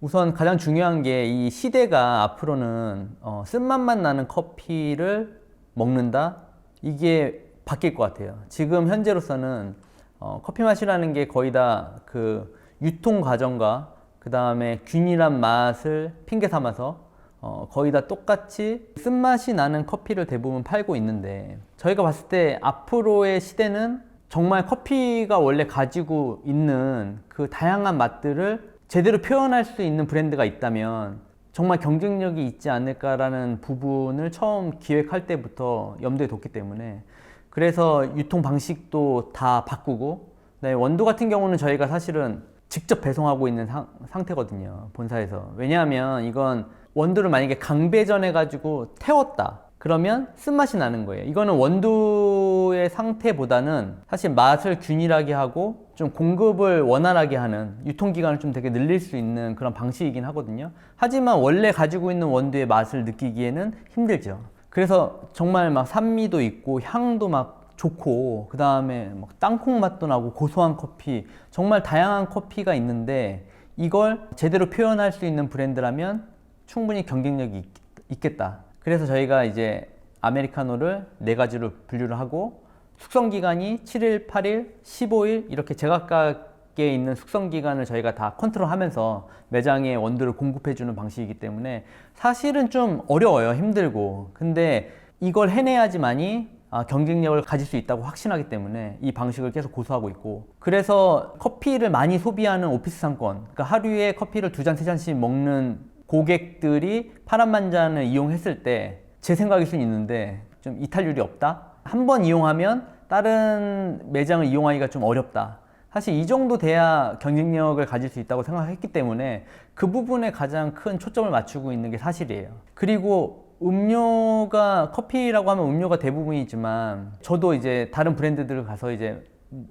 우선 가장 중요한 게 이 시대가 앞으로는 어, 쓴맛만 나는 커피를 먹는다? 이게 바뀔 것 같아요. 지금 현재로서는 어, 커피 맛이라는 게 거의 다 그 유통 과정과 그 다음에 균일한 맛을 핑계 삼아서 어, 거의 다 똑같이 쓴맛이 나는 커피를 대부분 팔고 있는데 저희가 봤을 때 앞으로의 시대는 정말 커피가 원래 가지고 있는 그 다양한 맛들을 제대로 표현할 수 있는 브랜드가 있다면 정말 경쟁력이 있지 않을까라는 부분을 처음 기획할 때부터 염두에 뒀기 때문에 그래서 유통 방식도 다 바꾸고 네, 원두 같은 경우는 저희가 사실은 직접 배송하고 있는 상, 상태거든요 본사에서. 왜냐하면 이건 원두를 만약에 강배전해 가지고 태웠다 그러면 쓴맛이 나는 거예요. 이거는 원두의 상태보다는 사실 맛을 균일하게 하고 좀 공급을 원활하게 하는 유통기간을 좀 되게 늘릴 수 있는 그런 방식이긴 하거든요. 하지만 원래 가지고 있는 원두의 맛을 느끼기에는 힘들죠. 그래서 정말 막 산미도 있고 향도 막 좋고 그 다음에 막 땅콩 맛도 나고 고소한 커피 정말 다양한 커피가 있는데 이걸 제대로 표현할 수 있는 브랜드라면 충분히 경쟁력이 있, 있겠다. 그래서 저희가 이제 아메리카노를 네 가지로 분류를 하고 숙성 기간이 7일, 8일, 15일 이렇게 제각각에 있는 숙성 기간을 저희가 다 컨트롤하면서 매장에 원두를 공급해 주는 방식이기 때문에 사실은 좀 어려워요. 힘들고. 근데 이걸 해내야지만이 아, 경쟁력을 가질 수 있다고 확신하기 때문에 이 방식을 계속 고수하고 있고 그래서 커피를 많이 소비하는 오피스 상권 그러니까 하루에 커피를 두 잔 세 잔씩 먹는 고객들이 파란만장을 이용했을 때 제 생각일 수는 있는데 좀 이탈률이 없다? 한 번 이용하면 다른 매장을 이용하기가 좀 어렵다. 사실 이 정도 돼야 경쟁력을 가질 수 있다고 생각했기 때문에 그 부분에 가장 큰 초점을 맞추고 있는 게 사실이에요. 그리고 음료가 커피라고 하면 음료가 대부분이지만 저도 이제 다른 브랜드들을 가서 이제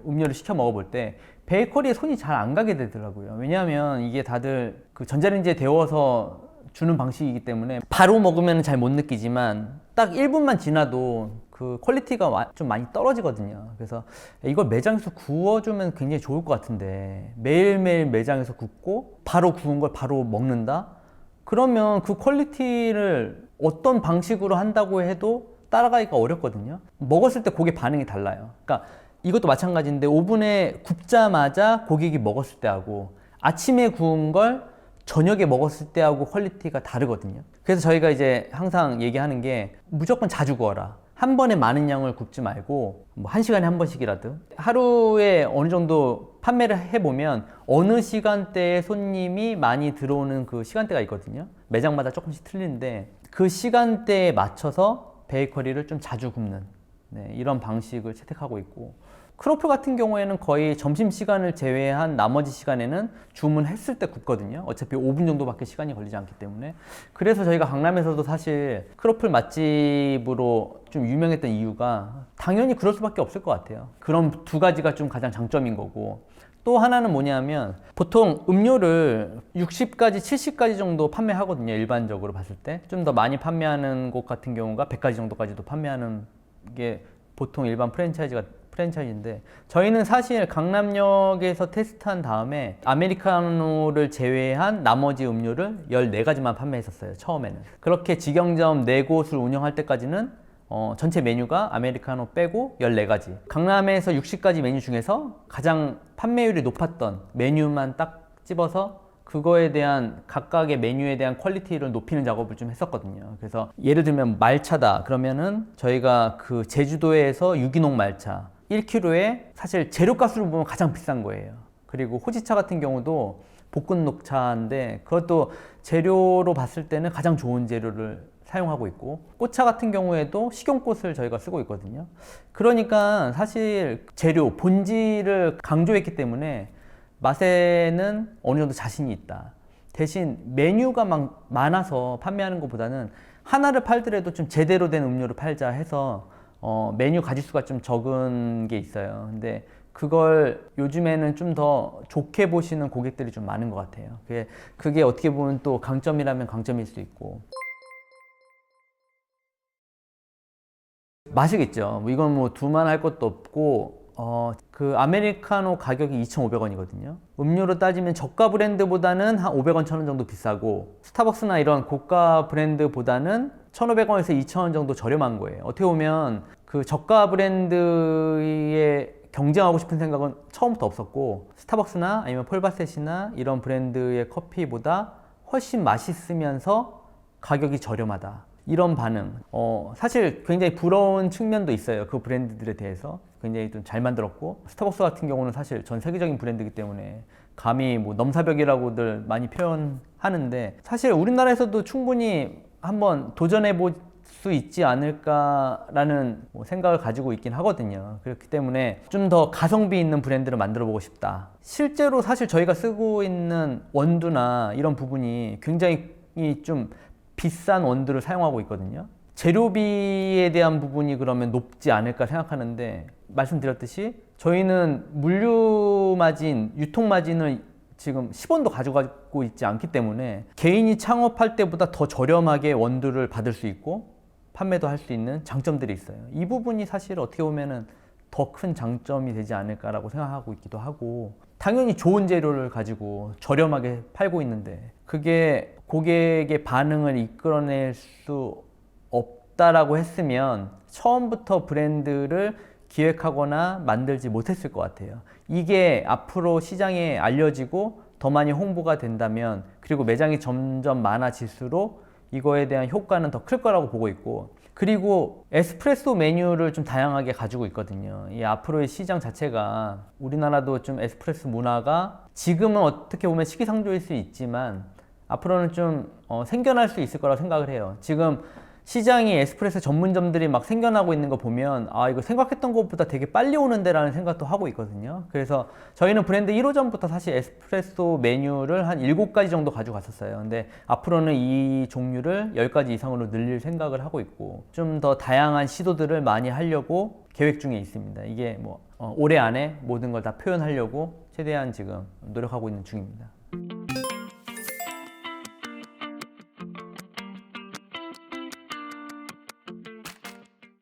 음료를 시켜 먹어볼 때 베이커리에 손이 잘 안 가게 되더라고요. 왜냐하면 이게 다들 그 전자레인지에 데워서 주는 방식이기 때문에 바로 먹으면 잘 못 느끼지만 딱 1분만 지나도 그 퀄리티가 와- 좀 많이 떨어지거든요. 그래서 이걸 매장에서 구워주면 굉장히 좋을 것 같은데 매일매일 매장에서 굽고 바로 구운 걸 바로 먹는다? 그러면 그 퀄리티를 어떤 방식으로 한다고 해도 따라가기가 어렵거든요. 먹었을 때 고기 반응이 달라요. 그러니까 이것도 마찬가지인데 오븐에 굽자마자 고객이 먹었을 때하고 아침에 구운 걸 저녁에 먹었을 때하고 퀄리티가 다르거든요. 그래서 저희가 이제 항상 얘기하는 게 무조건 자주 구워라. 한 번에 많은 양을 굽지 말고 뭐 한 시간에 한 번씩이라도 하루에 어느 정도 판매를 해보면 어느 시간대에 손님이 많이 들어오는 그 시간대가 있거든요. 매장마다 조금씩 틀리는데 그 시간대에 맞춰서 베이커리를 좀 자주 굽는 네, 이런 방식을 채택하고 있고 크로플 같은 경우에는 거의 점심 시간을 제외한 나머지 시간에는 주문했을 때 굽거든요. 어차피 5분 정도밖에 시간이 걸리지 않기 때문에 그래서 저희가 강남에서도 사실 크로플 맛집으로 좀 유명했던 이유가 당연히 그럴 수밖에 없을 것 같아요. 그런 두 가지가 좀 가장 장점인 거고 또 하나는 뭐냐면 보통 음료를 60가지, 70가지 정도 판매하거든요. 일반적으로 봤을 때. 좀 더 많이 판매하는 곳 같은 경우가 100가지 정도까지도 판매하는 게 보통 일반 프랜차이즈가 프랜차이즈인데 저희는 사실 강남역에서 테스트한 다음에 아메리카노를 제외한 나머지 음료를 14가지만 판매했었어요. 처음에는. 그렇게 직영점 4곳을 운영할 때까지는 어, 전체 메뉴가 아메리카노 빼고 14가지. 강남에서 60가지 메뉴 중에서 가장 판매율이 높았던 메뉴만 딱 집어서 그거에 대한 각각의 메뉴에 대한 퀄리티를 높이는 작업을 좀 했었거든요. 그래서 예를 들면 말차다. 그러면은 저희가 그 제주도에서 유기농 말차 1kg에 사실 재료값으로 보면 가장 비싼 거예요. 그리고 호지차 같은 경우도 볶은 녹차인데 그것도 재료로 봤을 때는 가장 좋은 재료를 사용하고 있고 꽃차 같은 경우에도 식용꽃을 저희가 쓰고 있거든요. 그러니까 사실 재료 본질을 강조했기 때문에 맛에는 어느 정도 자신이 있다. 대신 메뉴가 막 많아서 판매하는 것보다는 하나를 팔더라도 좀 제대로 된 음료를 팔자 해서 어, 메뉴 가짓수가 좀 적은 게 있어요. 근데 그걸 요즘에는 좀 더 좋게 보시는 고객들이 좀 많은 것 같아요. 그게, 그게 어떻게 보면 또 강점이라면 강점일 수 있고. 맛이겠죠. 뭐 이건 뭐 두말할 것도 없고 어, 그 아메리카노 가격이 2,500원이거든요. 음료로 따지면 저가 브랜드보다는 한 500원, 1000원 정도 비싸고 스타벅스나 이런 고가 브랜드보다는 1,500원에서 2,000원 정도 저렴한 거예요. 어떻게 보면 그 저가 브랜드에 경쟁하고 싶은 생각은 처음부터 없었고 스타벅스나 아니면 폴바셋이나 이런 브랜드의 커피보다 훨씬 맛있으면서 가격이 저렴하다. 이런 반응. 어, 사실 굉장히 부러운 측면도 있어요. 그 브랜드들에 대해서. 굉장히 좀 잘 만들었고. 스타벅스 같은 경우는 사실 전 세계적인 브랜드이기 때문에 감히 뭐 넘사벽이라고들 많이 표현하는데 사실 우리나라에서도 충분히 한번 도전해 볼 수 있지 않을까라는 뭐 생각을 가지고 있긴 하거든요. 그렇기 때문에 좀 더 가성비 있는 브랜드를 만들어 보고 싶다. 실제로 사실 저희가 쓰고 있는 원두나 이런 부분이 굉장히 좀 비싼 원두를 사용하고 있거든요. 재료비에 대한 부분이 그러면 높지 않을까 생각하는데 말씀드렸듯이 저희는 물류 마진, 유통 마진을 지금 10원도 가져가고 있지 않기 때문에 개인이 창업할 때보다 더 저렴하게 원두를 받을 수 있고 판매도 할 수 있는 장점들이 있어요. 이 부분이 사실 어떻게 보면은 더 큰 장점이 되지 않을까라고 생각하고 있기도 하고 당연히 좋은 재료를 가지고 저렴하게 팔고 있는데 그게 고객의 반응을 이끌어낼 수 없다라고 했으면 처음부터 브랜드를 기획하거나 만들지 못했을 것 같아요. 이게 앞으로 시장에 알려지고 더 많이 홍보가 된다면 그리고 매장이 점점 많아질수록 이거에 대한 효과는 더 클 거라고 보고 있고 그리고 에스프레소 메뉴를 좀 다양하게 가지고 있거든요. 이 앞으로의 시장 자체가 우리나라도 좀 에스프레소 문화가 지금은 어떻게 보면 시기상조일 수 있지만 앞으로는 좀 어, 생겨날 수 있을 거라고 생각을 해요. 지금 시장이 에스프레소 전문점들이 막 생겨나고 있는 거 보면 아 이거 생각했던 것보다 되게 빨리 오는데라는 생각도 하고 있거든요. 그래서 저희는 브랜드 1호점부터 사실 에스프레소 메뉴를 한 7가지 정도 가져갔었어요. 근데 앞으로는 이 종류를 10가지 이상으로 늘릴 생각을 하고 있고 좀 더 다양한 시도들을 많이 하려고 계획 중에 있습니다. 이게 뭐 어, 올해 안에 모든 걸 다 표현하려고 최대한 지금 노력하고 있는 중입니다.